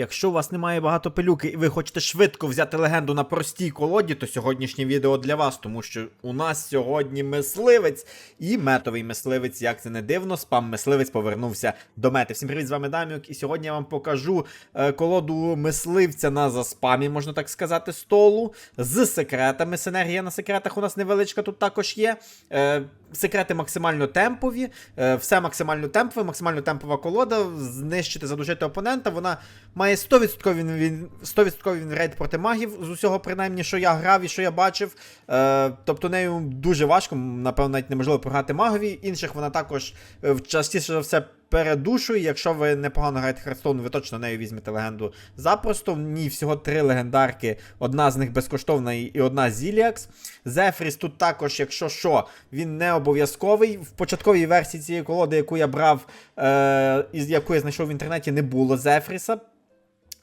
Якщо у вас немає багато пилюки і ви хочете швидко взяти легенду на простій колоді, то сьогоднішнє відео для вас, тому що у нас сьогодні мисливець і метовий мисливець, як це не дивно, спам мисливець повернувся до мети. Всім привіт, з вами Дам'юк, і сьогодні я вам покажу е, колоду мисливця на заспамі, можна так сказати, столу з секретами. Синергія на секретах у нас невеличка тут також є. Е, секрети максимально темпові, е, все максимально темпове, максимально темпова колода, знищити, задушити опонента. Вона має 100% він, він, 100% він рейд проти магів, з усього, принаймні, що я грав і що я бачив. Е, тобто нею дуже важко, напевно, навіть неможливо програти магові. Інших вона також е, частіше за все. Передушує, якщо ви непогано граєте Хардстоун, ви точно нею візьмете легенду запросто. В ній всього три легендарки, одна з них безкоштовна і одна Зіліакс. Зефріс тут також, якщо що, він не обов'язковий. В початковій версії цієї колоди, яку я брав, е, із яку я знайшов в інтернеті, не було Зефріса.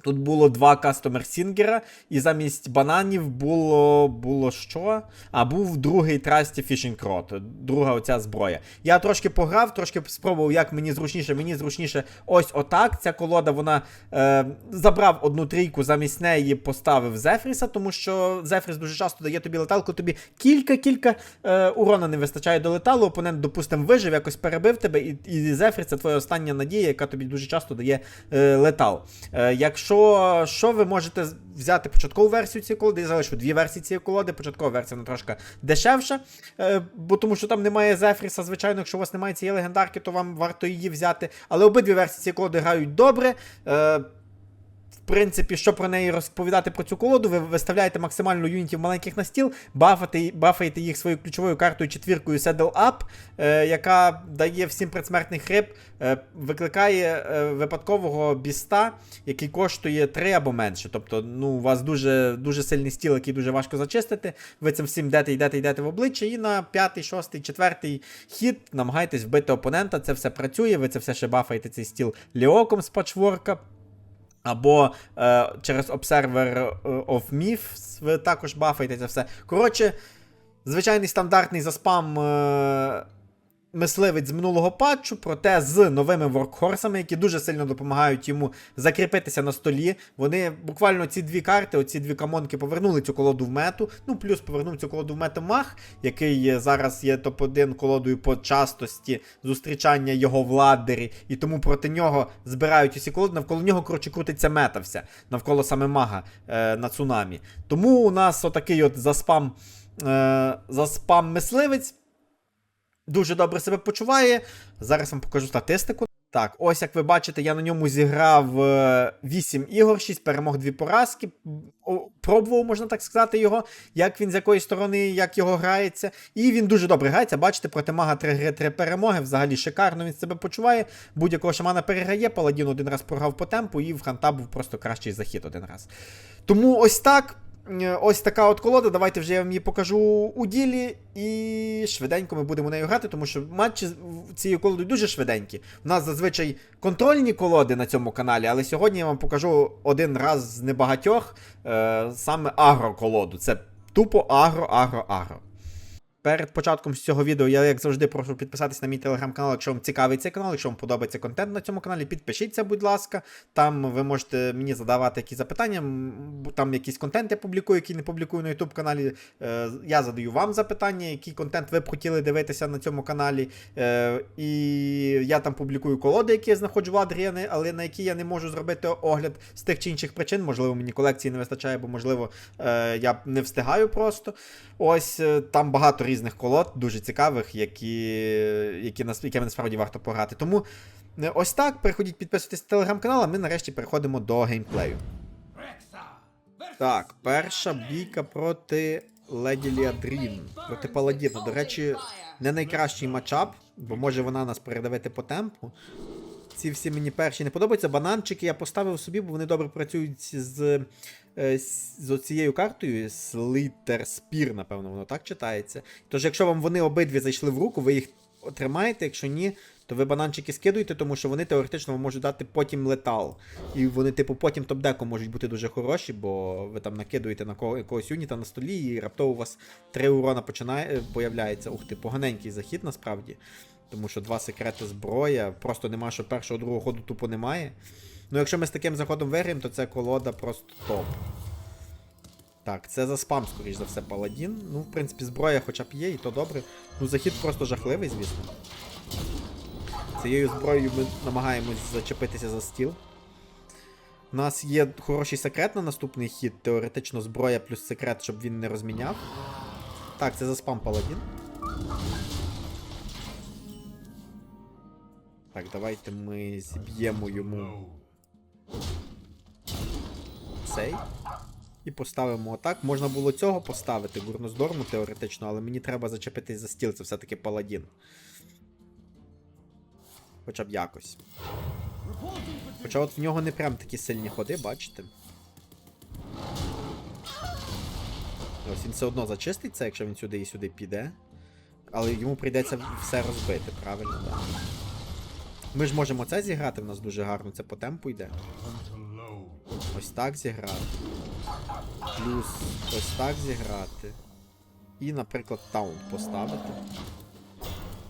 Тут було два кастомер Сінгера, і замість бананів було було що? А був другий трасті Fishing Rod, друга оця зброя. Я трошки пограв, трошки спробував, як мені зручніше. Мені зручніше ось отак. Ця колода вона е, забрав одну трійку, замість неї поставив Зефріса, тому що Зефріс дуже часто дає тобі леталку, тобі кілька-кілька е, урона не вистачає до леталу. Опонент, допустимо, вижив, якось перебив тебе, і, і Зефріс це твоя остання надія, яка тобі дуже часто дає е, летал. Е, якщо що, що ви можете взяти початкову версію цієї колоди, я залишу дві версії цієї колоди. Початкова версія трошки дешевша, е, бо тому що там немає Зефріса. Звичайно, якщо у вас немає цієї легендарки, то вам варто її взяти. Але обидві версії цієї колоди грають добре. Е, принципі, що про неї розповідати про цю колоду, ви виставляєте максимально юнітів маленьких на стіл, бафати, бафаєте їх своєю ключовою картою четвіркою Saddle Up, е, яка дає всім предсмертних риб, е, викликає е, випадкового біста, який коштує 3 або менше. Тобто, ну, у вас дуже дуже сильний стіл, який дуже важко зачистити. Ви цим всім йдете, йдете, йдете в обличчя, і на п'ятий, шостий, четвертий хід намагаєтесь вбити опонента. Це все працює, ви це все ще бафаєте цей стіл ліоком з пачворка. Або е, через Observer of Myths ви також бафаєте це все. Коротше, звичайний стандартний заспам е, мисливець з минулого патчу, проте з новими воркхорсами, які дуже сильно допомагають йому закріпитися на столі. Вони буквально ці дві карти, оці дві камонки повернули цю колоду в мету. Ну, плюс повернув цю колоду в мету мах, який зараз є топ-1 колодою по частості зустрічання його в ладері, і тому проти нього збирають усі колоди. Навколо нього, коротше, крутиться мета вся, навколо саме мага е, на цунамі. Тому у нас отакий от заспам, е, заспам мисливець. Дуже добре себе почуває. Зараз вам покажу статистику. Так, ось як ви бачите, я на ньому зіграв 8 ігор, 6 перемог, 2 поразки. Пробував, можна так сказати, його, як він з якої сторони, як його грається. І він дуже добре грається. Бачите, проти мага 3 гри 3 перемоги. Взагалі шикарно він себе почуває. Будь-якого шамана переграє, паладін один раз програв по темпу, і в ханта був просто кращий захід один раз. Тому ось так. Ось така от колода. Давайте вже я вам її покажу у ділі. І швиденько ми будемо нею грати, тому що матчі цією колодою дуже швиденькі. У нас зазвичай контрольні колоди на цьому каналі, але сьогодні я вам покажу один раз з небагатьох е, саме агро-колоду. Це тупо агро-агро-агро. Перед початком цього відео я, як завжди, прошу підписатись на мій телеграм-канал, якщо вам цікавий цей канал, якщо вам подобається контент на цьому каналі, підпишіться, будь ласка. Там ви можете мені задавати якісь запитання. Там якийсь контент я публікую, який не публікую на YouTube каналі. Е, я задаю вам запитання, який контент ви б хотіли дивитися на цьому каналі. Е, і я там публікую колоди, які я знаходжу в Адріани, але на які я не можу зробити огляд з тих чи інших причин. Можливо, мені колекції не вистачає, бо, можливо, е, я не встигаю просто. Ось там багато різних різних колод, дуже цікавих, які, які, якими насправді варто пограти. Тому е, ось так. Переходіть, підписуйтесь на телеграм-канал, а ми нарешті переходимо до геймплею. Так, перша бійка проти Леді Ліадрін. Проти Паладіна. До речі, не найкращий матчап, бо може вона нас передавити по темпу. Ці всі мені перші не подобаються. Бананчики я поставив собі, бо вони добре працюють з Е, з цією картою, Слитер Спір, напевно, воно так читається. Тож, якщо вам вони обидві зайшли в руку, ви їх отримаєте, якщо ні, то ви бананчики скидуєте, тому що вони теоретично вам можуть дати потім летал. І вони, типу, потім топ-деком можуть бути дуже хороші, бо ви там накидуєте на кого, якогось юніта на столі, і раптово у вас 3 урона починає, е, появляється. Ух ти, поганенький захід насправді. Тому що два секрети зброя, просто нема, що першого другого ходу тупо немає. Ну, якщо ми з таким заходом виграємо, то це колода просто топ. Так, це за спам, скоріш за все, паладін. Ну, в принципі, зброя хоча б є, і то добре. Ну, захід просто жахливий, звісно. Цією зброєю ми намагаємось зачепитися за стіл. У нас є хороший секрет на наступний хід, теоретично зброя плюс секрет, щоб він не розміняв. Так, це за спам паладін. Так, давайте ми зіб'ємо йому цей. І поставимо отак. Можна було цього поставити, гурноздорму теоретично, але мені треба зачепитись за стіл, це все-таки паладін. Хоча б якось. Хоча от в нього не прям такі сильні ходи, бачите? Ось він все одно зачистить це, якщо він сюди і сюди піде. Але йому прийдеться все розбити, правильно, так. Ми ж можемо це зіграти, в нас дуже гарно, це по темпу йде. Ось так зіграти. Плюс ось так зіграти. І, наприклад, таунт поставити.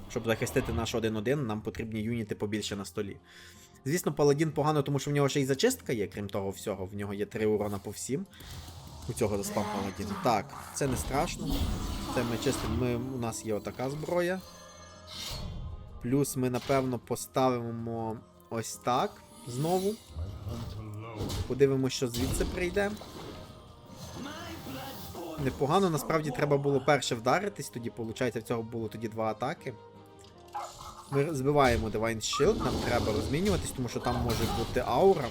Щоб захистити наш 1-1, нам потрібні юніти побільше на столі. Звісно, паладін погано, тому що в нього ще й зачистка є, крім того всього, в нього є 3 урона по всім. У цього заспам паладін. Так, це не страшно. Це ми чистимо. Ми, у нас є отака зброя. Плюс ми, напевно, поставимо ось так знову. Подивимося, що звідси прийде. Непогано, насправді треба було перше вдаритись, тоді, виходить, в цього було тоді два атаки. Ми збиваємо Divine Shield, нам треба розмінюватись, тому що там може бути аура.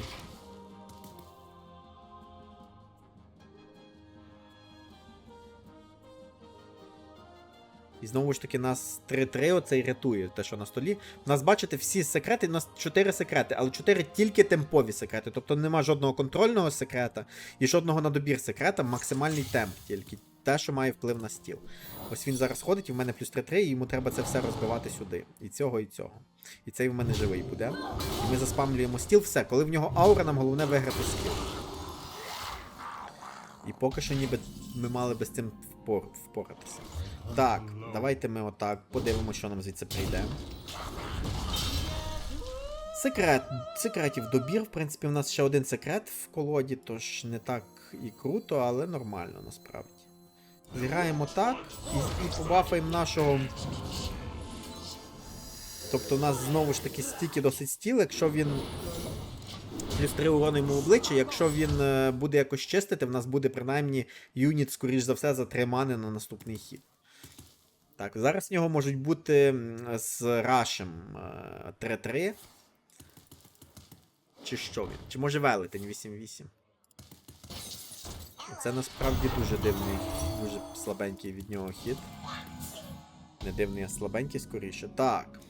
І знову ж таки, нас 3-3 оцей рятує, те, що на столі. У нас, бачите, всі секрети, у нас 4 секрети, але 4 тільки темпові секрети. Тобто нема жодного контрольного секрета і жодного на добір секрета, максимальний темп тільки. Те, що має вплив на стіл. Ось він зараз ходить, і в мене плюс 3-3, і йому треба це все розбивати сюди. І цього, і цього. І цей в мене живий буде. І ми заспамлюємо стіл, все. Коли в нього аура, нам головне виграти стіл. І поки що ніби ми мали би з цим. Впоратися. Так, давайте ми отак подивимося, що нам звідси прийде. Секрет. Секретів добір. В принципі, в нас ще один секрет в колоді, тож не так і круто, але нормально насправді. Зіграємо так і, і побафаємо нашого. Тобто у нас знову ж таки стільки досить стіл, якщо він. Плюс 3 урони йому обличчя, якщо він е, буде якось чистити, в нас буде принаймні юніт, скоріш за все, за 3 мани на наступний хід. Так, зараз в нього можуть бути з Рашем е, 3-3. Чи що він? Чи може велетень 8-8? Це насправді дуже дивний, дуже слабенький від нього хід. Не дивний, а слабенький скоріше. Так.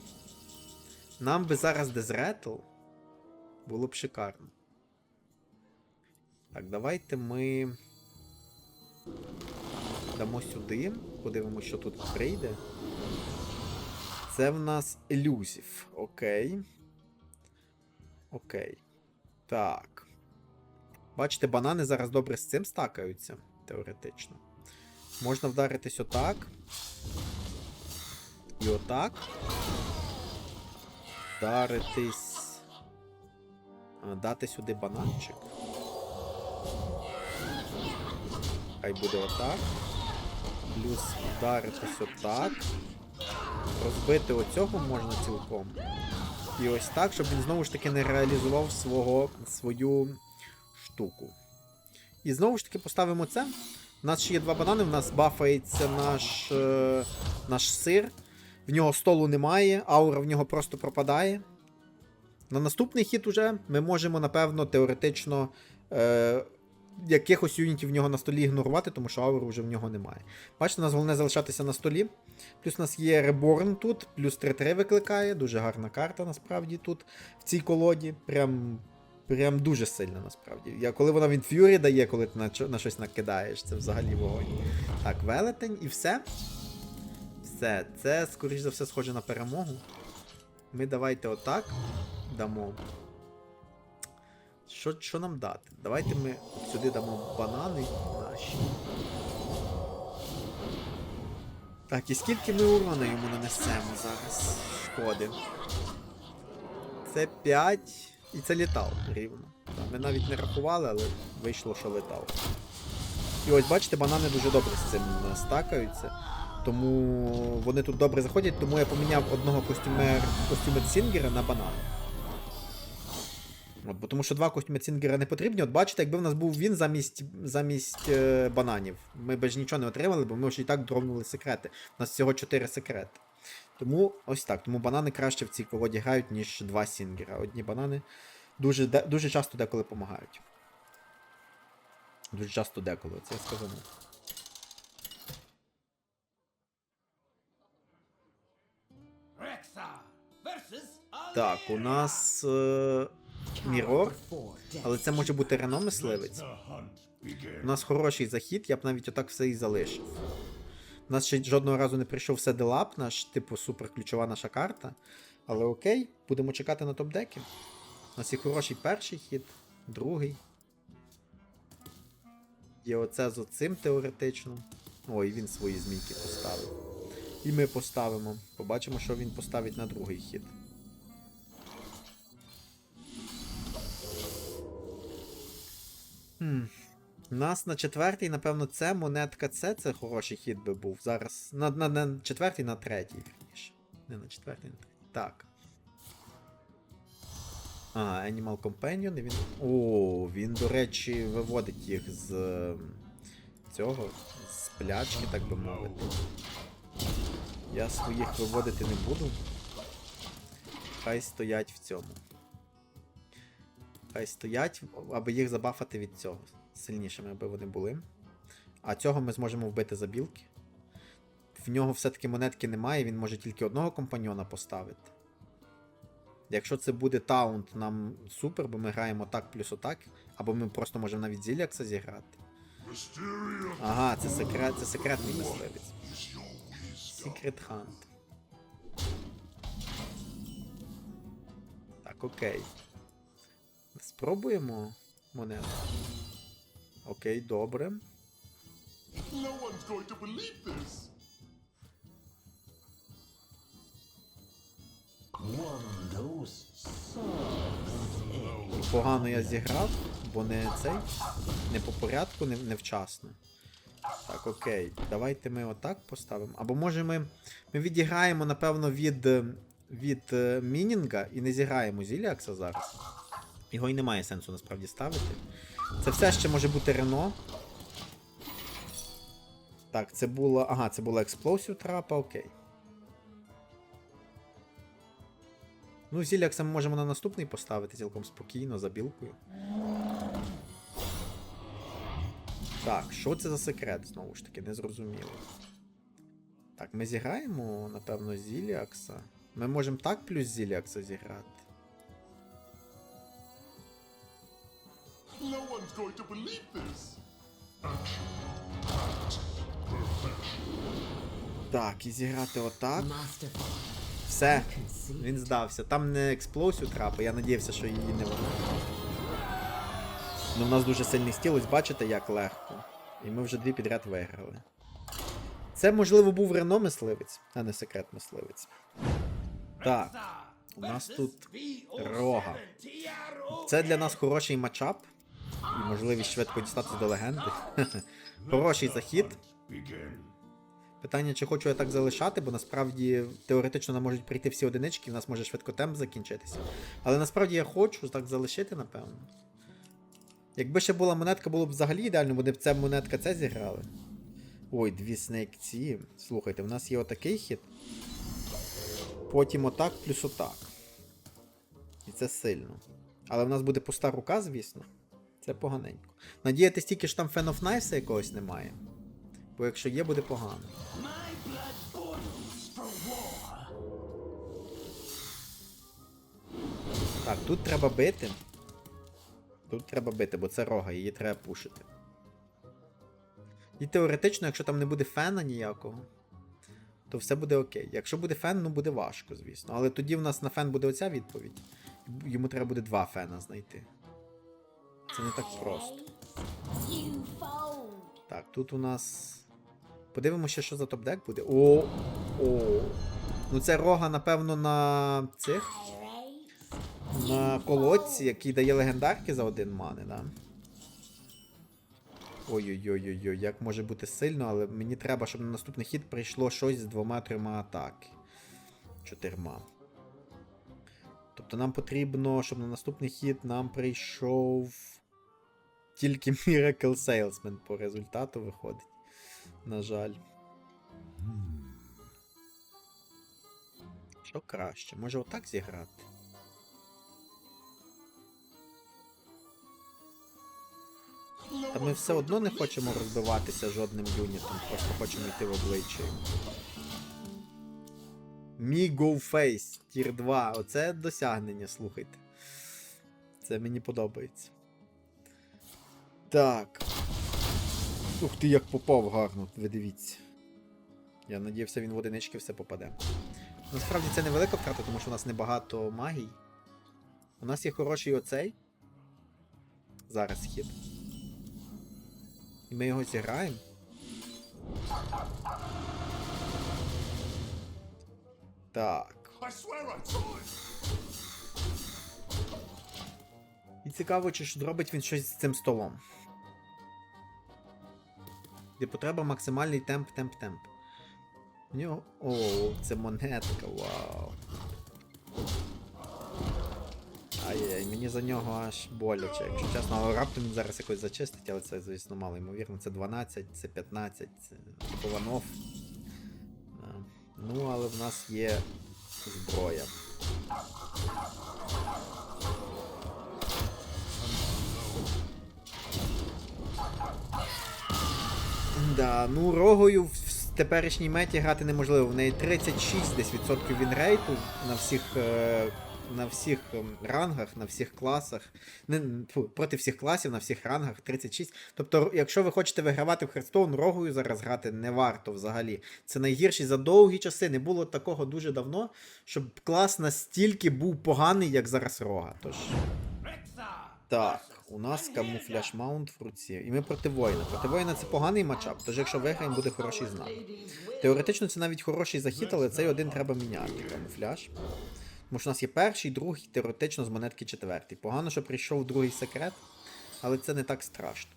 Нам би зараз Дезретл. Було б шикарно. Так, давайте ми. Дамо сюди. Подивимося, що тут прийде. Це в нас елюзів. Окей. Окей. Так. Бачите, банани зараз добре з цим стакаються, теоретично. Можна вдаритись отак. І отак. Вдаритись. А, Дати сюди бананчик. Хай буде отак. Плюс вдаритись отак. Розбити оцього можна цілком. І ось так, щоб він знову ж таки не реалізував свого, свою штуку. І знову ж таки поставимо це. У нас ще є два банани, в нас бафається наш, е, наш сир. В нього столу немає, аура в нього просто пропадає. На наступний хід уже ми можемо, напевно, теоретично е, якихось юнітів в нього на столі ігнорувати, тому що аури вже в нього немає. Бачите, у нас головне залишатися на столі. Плюс у нас є Reborn тут, плюс 3-3 викликає. Дуже гарна карта, насправді, тут, в цій колоді. Прям. Прям дуже сильно, насправді. Я, коли вона в Fury дає, коли ти на, на щось накидаєш, це взагалі вогонь. Так, велетень і все. Все, це, скоріш за все, схоже на перемогу. Ми давайте отак дамо. Що, що нам дати? Давайте ми сюди дамо банани наші. Так, і скільки ми урона йому нанесемо зараз? Шкоди. Це 5. І це літав рівно. Ми навіть не рахували, але вийшло, що летав. І ось бачите, банани дуже добре з цим е, стакаються. Тому вони тут добре заходять, тому я поміняв одного костюмер, костюмецingера на банан. От, бо тому що два костюмецingера не потрібні. От бачите, якби в нас був він замість, замість е, бананів. Ми б ж нічого не отримали, бо ми вже і так дробнули секрети. У нас всього 4 секрети. Тому ось так. Тому банани краще в цій колоді грають, ніж два сінгера. Одні банани дуже, де- дуже часто деколи допомагають. Дуже часто деколи, це я сказав. Так, у нас е, Мірор, але це може бути Рено мисливець. У нас хороший захід, я б навіть отак все і залишив. У нас ще жодного разу не прийшов Седелап, наш, типу, суперключова наша карта. Але окей, будемо чекати на топ-деки. У нас є хороший перший хід, другий. Є оце з оцим теоретично. Ой, він свої змійки поставив. І ми поставимо. Побачимо, що він поставить на другий хід. Хм. У нас на четвертий, напевно, це монетка С, це хороший хід би був. Зараз. На, на, на четвертий, на третій, вірніше. Не на четвертий, на третій. Так. Ага, Animal Companion, він. О, він, до речі, виводить їх з ем, цього, з плячки, так би мовити. Я своїх виводити не буду. Хай стоять в цьому. Хай стоять, аби їх забафати від цього. Сильнішими, аби вони були. А цього ми зможемо вбити за білки. В нього все-таки монетки немає, він може тільки одного компаньона поставити. Якщо це буде таунт, нам супер, бо ми граємо так плюс отак, або ми просто можемо навіть зілякса зіграти. Ага, це секрет, це секретний мисливець. Secret Hunt. Так, окей. Спробуємо монету. Окей, добре. No one's going to believe this. Погано я зіграв, бо не цей. Не по порядку, не, невчасно. Так, окей. Давайте ми отак поставимо. Або може ми. Ми відіграємо, напевно, від. від е, Мінінга і не зіграємо Зіліакса зараз. Його і немає сенсу насправді ставити. Це все ще може бути Рено. Так, це було. Ага, це була експлосів трапа, окей. Ну, Зілякса ми можемо на наступний поставити цілком спокійно, за білкою. Так, що це за секрет, знову ж таки, не зрозуміло. Так, ми зіграємо, напевно, Зіліакса. Ми можемо так плюс Зіліакса зіграти. Going to believe this. Так, і зіграти отак. Все, він здався. Там не експлосію трапи, я надіявся, що її не воно. Ну, в нас дуже сильний стіл, ось бачите, як легко. І ми вже дві підряд виграли. Це, можливо, був Рено мисливець, а не секрет мисливець. Так, у нас тут рога. Це для нас хороший матчап. І можливість швидко дістатися до легенди. Хороший захід. Питання, чи хочу я так залишати, бо насправді теоретично нам можуть прийти всі одинички, і в нас може швидко темп закінчитися. Але насправді я хочу так залишити, напевно. Якби ще була монетка, було б взагалі ідеально, вони б це монетка це зіграли. Ой, дві снейк ці. Слухайте, в нас є отакий хід. Потім отак плюс отак. І це сильно. Але в нас буде пуста рука, звісно. Це поганенько. Надіятись тільки що там Fan of Knives якогось немає. Бо якщо є, буде погано. Так, тут треба бити. Тут треба бити, бо це рога, її треба пушити. І теоретично, якщо там не буде фена ніякого, то все буде окей. Якщо буде фен, ну буде важко, звісно. Але тоді в нас на фен буде оця відповідь. Йому треба буде два фена знайти. Це не так просто. Так, тут у нас. Подивимося, що за топ-дек буде. О! О! Ну це рога, напевно, на цих. На колодці, який дає легендарки за один мани, да? Ой-ой-ой-ой, як може бути сильно, але мені треба, щоб на наступний хід прийшло щось з двома-трьома атаки. Чотирма. Тобто нам потрібно, щоб на наступний хід нам прийшов тільки Miracle Salesman по результату виходить. На жаль. Що краще? Може отак зіграти? Та ми все одно не хочемо розбиватися жодним юнітом, просто хочемо йти в обличчя. Мій Go Face, Тір 2. Оце досягнення, слухайте. Це мені подобається. Так. Ух ти, як попав гарно, ви дивіться. Я надіявся, він в одинички все попаде. Насправді це невелика втрата, тому що у нас небагато магій. У нас є хороший оцей. Зараз хід. І ми його зіграємо. Так. Цікаво, чи зробить він щось з цим столом. Типу, треба максимальний темп, темп, темп. У нього. О, це монетка, вау. Ай-яй, мені за нього аж боляче, якщо чесно, але раптом він зараз якось зачистить, але це, звісно, мало ймовірно. Це 12, це 15, це типу ванов. Ну, але в нас є зброя. Да, ну рогою в теперішній меті грати неможливо. В неї 36 десь відсотків вінрейту на всіх. Е, на всіх ем, рангах, на всіх класах, не, проти всіх класів, на всіх рангах 36. Тобто, якщо ви хочете вигравати в Херстоун, рогою зараз грати не варто взагалі. Це найгірший за довгі часи. Не було такого дуже давно, щоб клас настільки був поганий, як зараз рога. Тож. Так, у нас камуфляж маунт в руці. І ми проти воїна. Проти воїна це поганий матчап, тож якщо виграємо, буде хороший знак. Теоретично це навіть хороший захід, але цей один треба міняти. Камуфляж. Тому що у нас є перший, другий, теоретично з монетки четвертий. Погано, що прийшов другий секрет, але це не так страшно.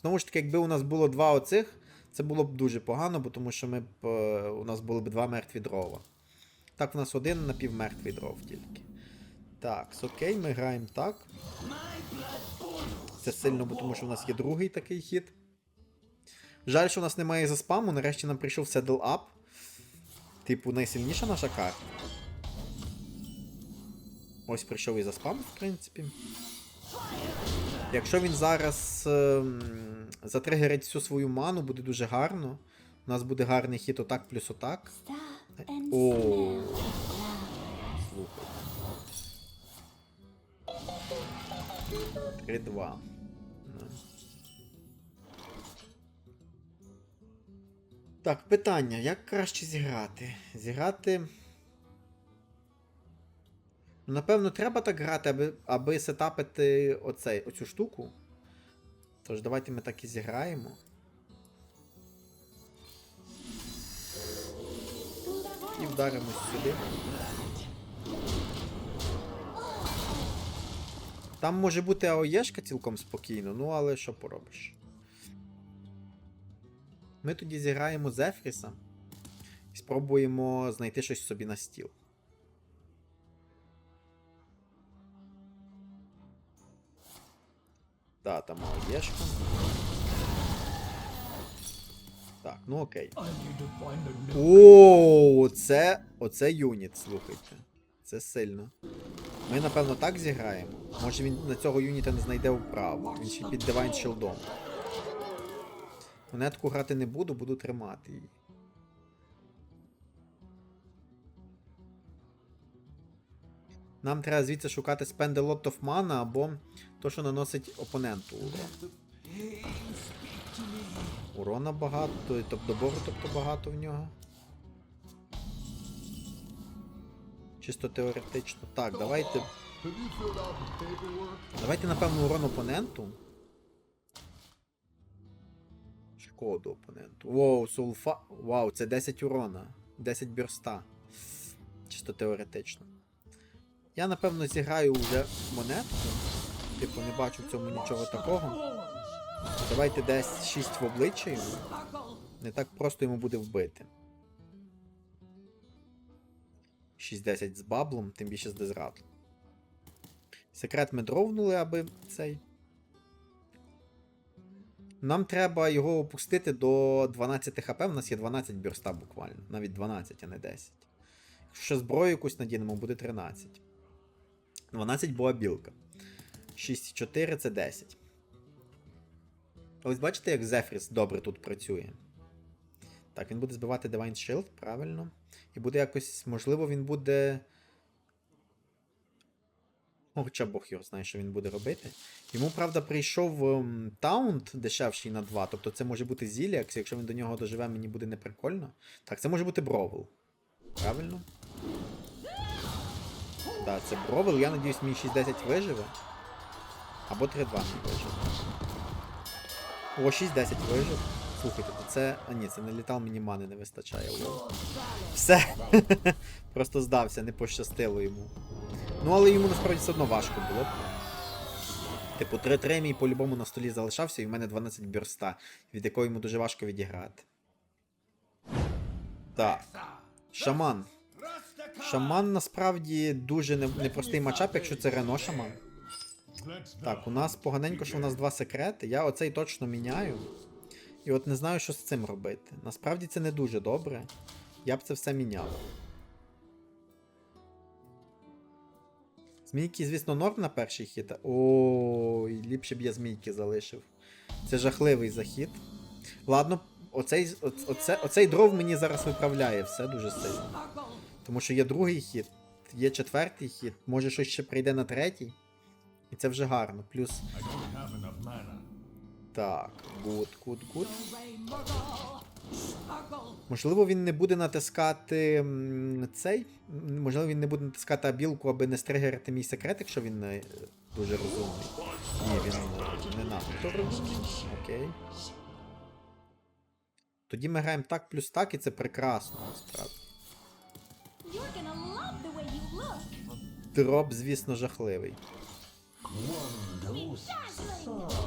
Знову ж таки, якби у нас було два оцих, це було б дуже погано, бо тому що ми б, е, у нас були б два мертві дрова. Так, у нас один напівмертвий дров тільки. Так, окей, ми граємо так. Це сильно, бо тому що у нас є другий такий хід. Жаль, що у нас немає заспаму, нарешті нам прийшов Saddle Up. Типу, найсильніша наша карта. Ось прийшов і заспам, в принципі. Якщо він зараз ем, затригерить всю свою ману, буде дуже гарно. У нас буде гарний хід отак плюс отак. О. Слухай. 3-2. Ну. Так, питання, як краще зіграти? Зіграти. Ну, Напевно, треба так грати, аби, аби сетапити оцей, оцю штуку. Тож, давайте ми так і зіграємо. І вдаримось сюди. Там може бути АОЄшка цілком спокійно, ну але що поробиш. Ми тоді зіграємо Зефріса і спробуємо знайти щось собі на стіл. Та, там АОЄшка. Так, ну окей. О, оце, оце юніт, слухайте. Це сильно. Ми, напевно, так зіграємо. Може він на цього юніта не знайде вправу. Він ще під Divine Shieldом. Монетку грати не буду, буду тримати її. Нам треба звідси шукати Spend a lot of mana або то, що наносить опоненту урон. Урона багато, тобто добору тобто багато в нього. Чисто теоретично. Так, давайте. Давайте, напевно, урон опоненту. Шкоду опоненту. Воу, сулфа. Вау, це 10 урона. 10 бюрста. Чисто теоретично. Я напевно зіграю вже монетку. Типу, не бачу в цьому нічого такого. Давайте десь 6 в обличчя. Не так просто йому буде вбити. 6-10 з баблом, тим більше з дезратом. Секрет ми дровнули, аби цей. Нам треба його опустити до 12 хп. У нас є 12 бюрста буквально. Навіть 12, а не 10. Якщо зброю якусь надінемо, буде 13. 12 була білка. 6,4 це 10. Ось бачите, як Зефріс добре тут працює. Так, він буде збивати Divine Shield, правильно. І буде якось, можливо, він буде. Ну, хоча Бог його знає, що він буде робити. Йому, правда, прийшов ем, таунт дешевший на 2, тобто це може бути Зіліакс, якщо він до нього доживе, мені буде неприкольно. Так, це може бути Бровел. Правильно? Так, це Бровел, я надіюсь, мій 6-10 виживе. Або 3-2 не виживе. О, 6-10 вижив. Слухайте, це. А ні, це не літал, мені мани не вистачає. Лол. Все. Просто здався, не пощастило йому. Ну, але йому насправді все одно важко було. Типу, 3-3 мій по-любому на столі залишався, і в мене 12 бюрста, від якого йому дуже важко відіграти. Так. Шаман. Шаман насправді дуже непростий матчап, якщо це Рено Шаман. Так, у нас поганенько, що у нас два секрети. Я оцей точно міняю. І от не знаю, що з цим робити. Насправді це не дуже добре. Я б це все міняв. Змійки, звісно, норм на перший хід. Ой, ліпше б я змійки залишив. Це жахливий захід. Ладно, оцей, оце, оцей дров мені зараз виправляє все дуже сильно. Тому що є другий хід, є четвертий хід, може щось ще прийде на третій. І це вже гарно. Плюс. Так, гуд, гуд, гуд. Можливо, він не буде натискати цей. Можливо, він не буде натискати абілку, аби не стригерити мій секрет, якщо він не дуже розумний. Ні, він не надто розумний. Окей. Тоді ми граємо так плюс так, і це прекрасно, насправді. Дроп, звісно, жахливий.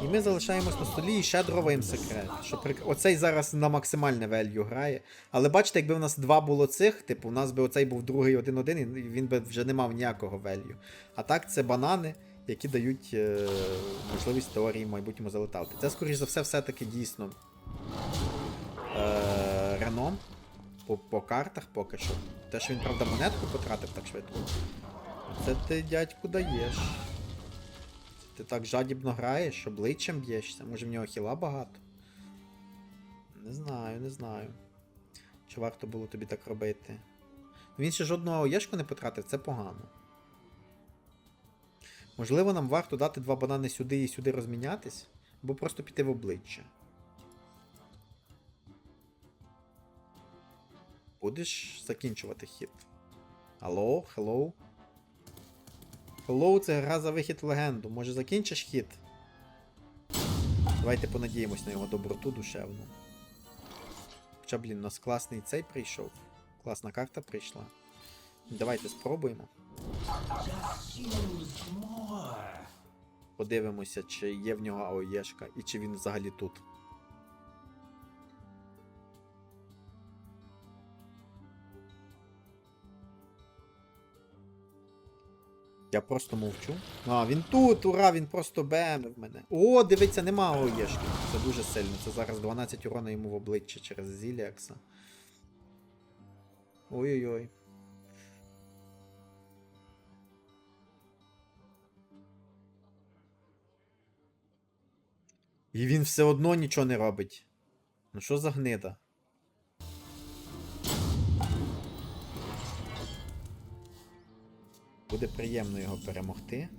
І ми залишаємось на столі і ще дроваємо секрет. Що прик... Оцей зараз на максимальне велью грає. Але бачите, якби в нас два було цих, типу, у нас би оцей був другий 1-1, і він би вже не мав ніякого велью. А так, це банани, які дають е... можливість теорії майбутньому залетати. Це, скоріш за все, все-таки дійсно. Рено. По, по картах поки що. Те, що він, правда, монетку потратив так швидко. Це ти, дядьку, даєш. Ти так жадібно граєш, обличчям б'єшся. Може в нього хіла багато? Не знаю, не знаю. Чи варто було тобі так робити? Він ще жодного оєшку не потратив, це погано. Можливо, нам варто дати два банани сюди і сюди розмінятись, або просто піти в обличчя. Будеш закінчувати хід. Алло, хеллоу. Hello, це гра за вихід в легенду. Може закінчиш хід? Давайте понадіємось на його доброту душевну. Хоча, блін, у нас класний цей прийшов. Класна карта прийшла. Давайте спробуємо. Подивимося, чи є в нього АОЄшка і чи він взагалі тут. Я просто мовчу. А, він тут, ура, він просто бемив мене. О, дивіться, нема ОЄшки. Це дуже сильно. Це зараз 12 урона йому в обличчя через Зіліакса. Ой-ой-ой. І він все одно нічого не робить. Ну що за гнида? Буде приємно його перемогти.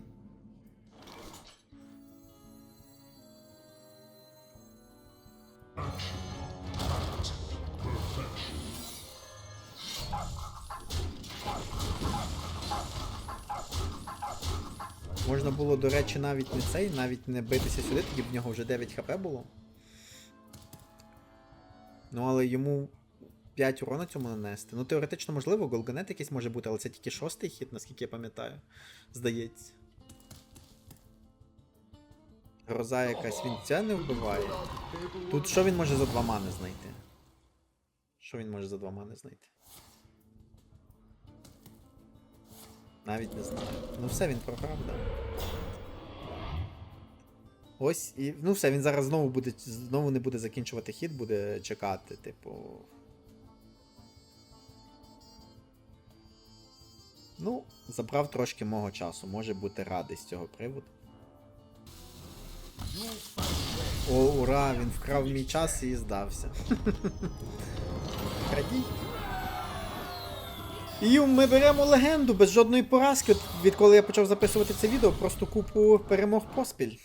Можна було, до речі, навіть не цей, навіть не битися сюди, тоді в нього вже 9 хп було. Ну, але йому 5 урона цьому нанести. Ну, теоретично можливо, голганет якийсь може бути, але це тільки шостий хід, наскільки я пам'ятаю. Здається. Гроза якась він ця не вбиває. Тут що він може за два мани знайти? Що він може за два мани знайти? Навіть не знаю. Ну все, він програв, да. Ось і. Ну все, він зараз знову буде. Знову не буде закінчувати хід, буде чекати, типу. Ну, забрав трошки мого часу, може бути радий з цього приводу. О, ура, він вкрав мій час і здався. Крадій. І ми беремо легенду без жодної поразки. Відколи я почав записувати це відео, просто купу перемог поспіль.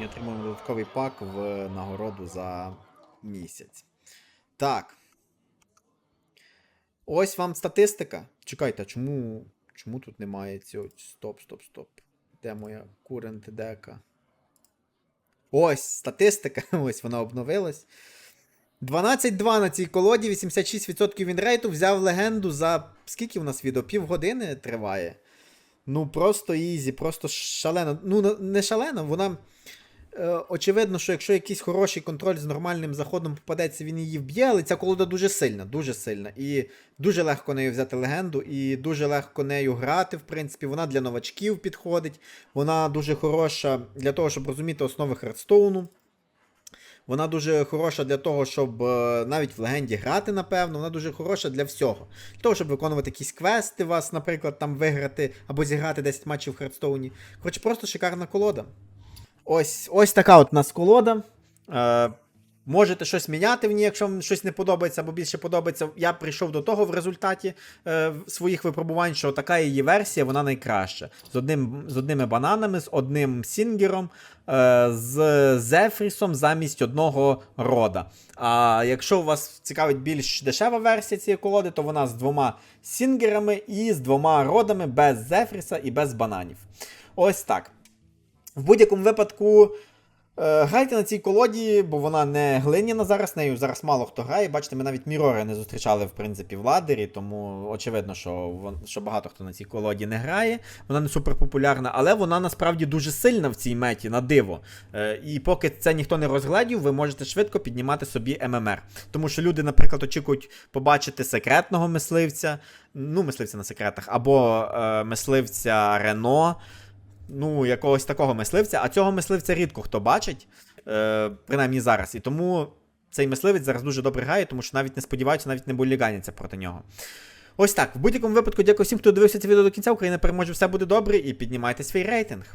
І отримуємо додатковий пак в нагороду за місяць. Так. Ось вам статистика. Чекайте, а чому, чому тут немає цього? Стоп, стоп, стоп. Де моя курент дека? Ось статистика. Ось вона обновилась. 12-2 на цій колоді, 86% вінрейту. Взяв легенду за. Скільки в нас відео? Півгодини триває. Ну, просто ізі, просто шалено. Ну, не шалено, вона. Е, очевидно, що якщо якийсь хороший контроль з нормальним заходом попадеться, він її вб'є, але ця колода дуже сильна, дуже сильна. І дуже легко нею взяти легенду, і дуже легко нею грати, в принципі. Вона для новачків підходить. Вона дуже хороша для того, щоб розуміти основи Хардстоуну. Вона дуже хороша для того, щоб е, навіть в легенді грати, напевно. Вона дуже хороша для всього. Для того, щоб виконувати якісь квести, вас, наприклад, там виграти або зіграти 10 матчів в Хардстоуні. Коротше, просто шикарна колода. Ось, ось така от нас колода. Е, можете щось міняти в ній, якщо вам щось не подобається або більше подобається. Я прийшов до того в результаті е, своїх випробувань, що така її версія, вона найкраща. З, одним, з одними бананами, з одним сінгером, е, з Зефрісом замість одного рода. А якщо у вас цікавить більш дешева версія цієї колоди, то вона з двома сінгерами і з двома родами без Зефріса і без бананів. Ось так. В будь-якому випадку е, грайте на цій колоді, бо вона не глиняна зараз, нею зараз мало хто грає. Бачите, ми навіть Мірори не зустрічали, в принципі, в ладері, тому очевидно, що, що багато хто на цій колоді не грає. Вона не суперпопулярна, але вона насправді дуже сильна в цій меті, на диво. Е, і поки це ніхто не розглядів, ви можете швидко піднімати собі ММР. Тому що люди, наприклад, очікують побачити секретного мисливця, ну, мисливця на секретах, або е, мисливця Рено ну, якогось такого мисливця, а цього мисливця рідко хто бачить, е, принаймні зараз. І тому цей мисливець зараз дуже добре грає, тому що навіть не сподіваються, навіть не буліганяться проти нього. Ось так. В будь-якому випадку, дякую всім, хто дивився це відео до кінця. Україна переможе, все буде добре, і піднімайте свій рейтинг.